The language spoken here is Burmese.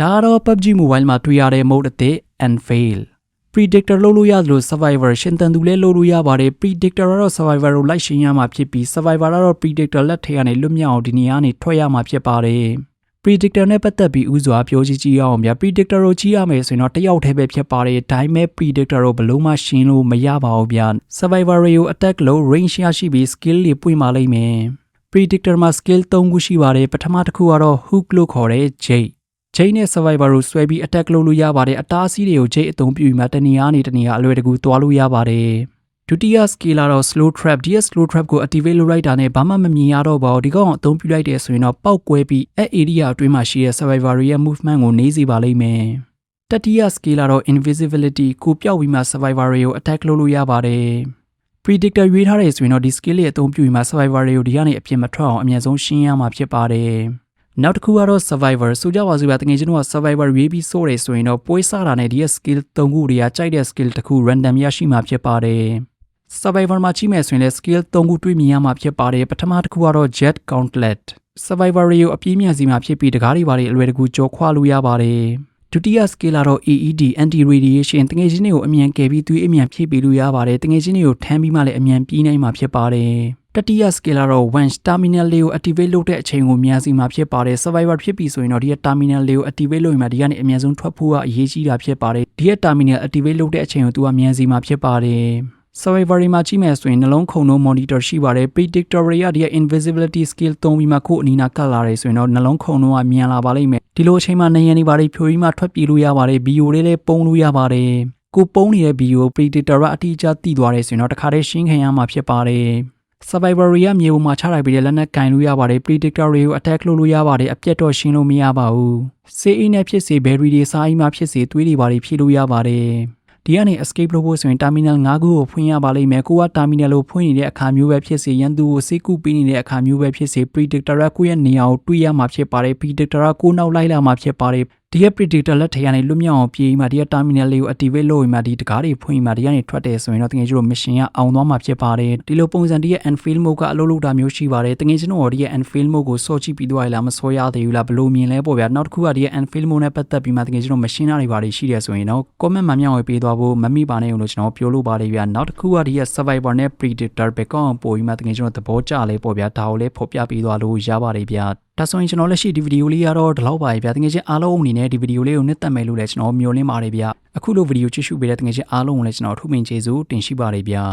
ဒါကတော့ PUBG Mobile မှာတွေ့ရတဲ့ mode အသစ် Unveil predictor လုပ်လို့ရသလို survivor ရှင်တန်သူလည်းလုပ်လို့ရပါတယ် predictor ကတော့ survivor ကိုလိုက်ရှင်းရမှာဖြစ်ပြီး survivor ကတော့ predictor လက်ထဲကနေလွတ်မြောက်အောင်ဒီနေရာကနေထွက်ရမှာဖြစ်ပါတယ် predictor နဲ့ပတ်သက်ပြီးဥစွာပြောကြည့်ကြည့်ရအောင်ဗျာ predictor ကိုကြီးရမယ်ဆိုရင်တော့တယောက်တည်းပဲဖြစ်ပါတယ်ဒါပေမဲ့ predictor ကိုဘယ်လို့မှရှင်းလို့မရပါဘူးဗျာ survivor တွေကို attack လို့ range ရရှိပြီး skill တွေပွင့်มาလိမ့်မယ် predictor မှာ skill 3ခုရှိပါတယ်ပထမတစ်ခုကတော့ hook လို့ခေါ်တဲ့ jade jade နဲ့ survivor ကိုဆွဲပြီး attack လုပ်လို့ရပါတယ်အတားအဆီးတွေကို jade အသုံးပြုပြီးမှတနေရာနေတနေရာအလွယ်တကူသွားလို့ရပါတယ်ဒုတိယ skill ကတော့ slow trap DS slow trap ကို activate လုပ်လိုက်တာနဲ့ဘာမှမမြင်ရတော့ပါဘူးဒီကောင်အသုံးပြုလိုက်တယ်ဆိုရင်တော့ပောက်ကွဲပြီးအဲ့ area အတွင်းမှာရှိတဲ့ survivor တွေရဲ့ movement ကိုနေစေပါလိမ့်မယ်တတိယ skill ကတော့ invisibility ကိုပြောက်ပြီးမှ survivor တွေကို attack လုပ်လို့ရပါတယ် predictor ရွေးထားတယ်ဆိုရင်တော့ဒီ skill လေးအသုံးပြုပြီးမှ survivor တွေကိုဒီကနေအပြင်မထွက်အောင်အမြဲဆုံးရှင်းရမှာဖြစ်ပါတယ် နောက်တစ်ခုကတော့ survivor ဆိုကြပါစို့ဗျာတကယ်ချင်းတော့ survivor ရွေးပြီးစိုးတယ်ဆိုရင်တော့ပွဲစားတာနဲ့ဒီရဲ့ skill ၃ခုတွေကကြိုက်တဲ့ skill တစ်ခု random ရရှိမှာဖြစ်ပါတယ် survivor မှာကြီးမယ်ဆိုရင်လည်း skill ၃ခုတွေ့မြင်ရမှာဖြစ်ပါတယ်ပထမတစ်ခုကတော့ jet gauntlet survivor တွေကိုအပြင်းမြန်စီမှာဖြစ်ပြီးတကားတွေပါတွေအလွယ်တကူကြောခွာလို့ရပါတယ်ဒုတိယ skill ကတော့ AED anti radiation တငယ်ချင်းတွေကိုအမြန်ကယ်ပြီးသွေးအမြန်ဖြည့်ပေးလို့ရပါတယ်တငယ်ချင်းတွေကိုထမ်းပြီးမှလည်းအမြန်ပြေးနိုင်မှာဖြစ်ပါတယ် တတိယ skill ကတော့ once terminal လေးကို activate လုပ်တဲ့အချိန်ကိုမြန်စီမှာဖြစ်ပါတယ် survivor ဖြစ်ပြီဆိုရင်တော့ဒီရဲ့ terminal လေးကို activate လုပ်ရင်မှဒီကနေအမြန်ဆုံးထွက်ဖို့ကအရေးကြီးတာဖြစ်ပါတယ်ဒီရဲ့ terminal activate လုပ်တဲ့အချိန်ကိုသူကမြန်စီမှာဖြစ်ပါတယ် survivor တွေမှာကြည့်မယ်ဆိုရင်နှလုံးခုန်လုံး monitor ရှိပါတယ် predictor တွေရဒီရဲ့ invisibility skill သုံးပြီးမှကို့အနီးနားကတ်လာတယ်ဆိုရင်တော့နှလုံးခုန်လုံးကမြန်လာပါလိမ့်မယ်ဒီလိုအချိန်မှာနေရန်နေပါလိဖြိုပြီးမှထွက်ပြေးလို့ရပါတယ် bio လေးလည်းပုံလို့ရပါတယ်ကိုပုံနေတဲ့ bio predictor ကအတိအကျသိသွားတယ်ဆိုရင်တော့တခါတည်းရှင်းခံရမှာဖြစ်ပါတယ် survivor တွေကမြေပေါ်မှာချလိုက်ပြီးတဲ့လက်နက်ကင်လို့ရပါတယ် predictor တွေကို attack လုပ်လို့ရပါတယ်အပြတ်တော့ရှင်းလို့မရပါဘူးစေးအိနဲ့ဖြစ်စေ battery တွေစားအိမ်မှာဖြစ်စေသွေးတွေပါတွေဖြည့်လို့ရပါတယ်ဒီကနေ escape လုပ်ဖို့ဆိုရင် terminal 5ခုကိုဖွင့်ရပါလိမ့်မယ်ကိုက terminal ကိုဖွင့်နေတဲ့အခါမျိုးပဲဖြစ်စေရန်သူကိုစေကူပေးနေတဲ့အခါမျိုးပဲဖြစ်စေ predictor ကကိုယ့်ရဲ့နေရာကိုတွေးရမှာဖြစ်ပါတယ် predictor ကကိုနောက်လိုက်လာမှာဖြစ်ပါတယ် ဒီရဲ့ predictor လက်ထက်ကနေလွတ်မြောက်အောင်ပြေးမှဒီရဲ့ terminal လေးကို activate လုပ်ရင်မှဒီတကားတွေဖွင့်မှဒီကနေထွက်တယ်ဆိုရင်တော့တကယ်ကျတော့ mission ကအောင်သွားမှာဖြစ်ပါတယ်ဒီလိုပုံစံတည်းရဲ့ unfail mode ကအလုပ်လုပ်တာမျိုးရှိပါတယ်တကယ်ကျတော့ဒီရဲ့ unfail mode ကိုစော့ကြည့်ပြီးတော့လားမစောရသေးဘူးလားဘယ်လိုမြင်လဲပေါ့ဗျာနောက်တစ်ခုကဒီရဲ့ unfail mode နဲ့ပတ်သက်ပြီးမှတကယ်ကျတော့ machine တွေပါရှိတယ်ဆိုရင်တော့ comment မှာမျှဝေပေးသွားဖို့မမိပါနဲ့လို့ကျွန်တော်ပြောလို့ပါတယ်ဗျာနောက်တစ်ခုကဒီရဲ့ survivor နဲ့ predator ပဲကောင်းပို့ပြီးမှတကယ်ကျတော့သဘောကျလဲပေါ့ဗျာဒါကိုလည်းဖော်ပြပေးသွားလို့ရပါတယ်ဗျာ ဒါဆိုရင်ကျွန်တော်လက်ရှိဒီဗီဒီယိုလေးကတော့ဒီလောက်ပါပဲဗျာတကယ်ချင်းအားလုံးအနေနဲ့ဒီဗီဒီယိုလေးကိုနှစ်သက်မယ်လို့လည်းကျွန်တော်မျှော်လင့်ပါတယ်ဗျာအခုလိုဗီဒီယိုကြည့်ရှုပေးတဲ့တကယ်ချင်းအားလုံးကိုလည်းကျွန်တော်အထူးပင်ကျေးဇူးတင်ရှိပါတယ်ဗျာ